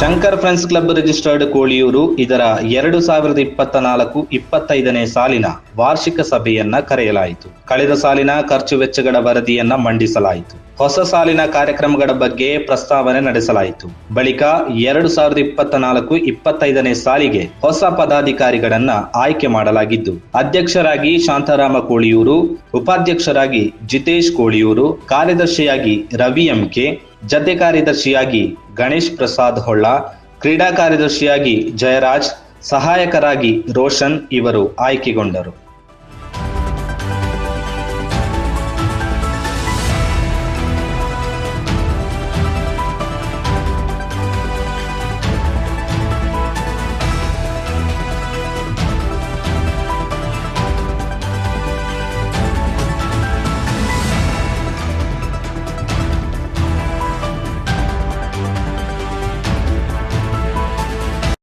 Shankar friends club registered Koliyur ಇದರ ಎರಡು ಸಾವಿರದ ಇಪ್ಪತ್ತ ನಾಲ್ಕು ಇಪ್ಪತ್ತೈದನೇ ಸಾಲಿನ ವಾರ್ಷಿಕ ಸಭೆಯನ್ನ ಕರೆಯಲಾಯಿತು. ಕಳೆದ ಸಾಲಿನ ಖರ್ಚು ವೆಚ್ಚಗಳ ವರದಿಯನ್ನ ಮಂಡಿಸಲಾಯಿತು. ಹೊಸ ಸಾಲಿನ ಕಾರ್ಯಕ್ರಮಗಳ ಬಗ್ಗೆ ಪ್ರಸ್ತಾವನೆ ನಡೆಸಲಾಯಿತು. ಬಳಿಕ ಎರಡು ಸಾವಿರದ ಇಪ್ಪತ್ತ ನಾಲ್ಕು ಇಪ್ಪತ್ತೈದನೇ ಸಾಲಿಗೆ ಹೊಸ ಪದಾಧಿಕಾರಿಗಳನ್ನ ಆಯ್ಕೆ ಮಾಡಲಾಗಿದ್ದು, ಅಧ್ಯಕ್ಷರಾಗಿ ಶಾಂತಾರಾಮ ಕೋಳಿಯೂರು, ಉಪಾಧ್ಯಕ್ಷರಾಗಿ ಜಿತೇಶ್ ಕೋಳಿಯೂರು, ಕಾರ್ಯದರ್ಶಿಯಾಗಿ ರವಿ ಎಂಕೆ ಜತೆ ಕಾರ್ಯದರ್ಶಿಯಾಗಿ ಗಣೇಶ್ ಪ್ರಸಾದ್ ಹೊಳ್ಳ ಕ್ರೀಡಾ ಕಾರ್ಯದರ್ಶಿಯಾಗಿ ಜಯರಾಜ್ ಸಹಾಯಕರಾಗಿ ರೋಷನ್ ಇವರು ಆಯ್ಕೆಗೊಂಡರು.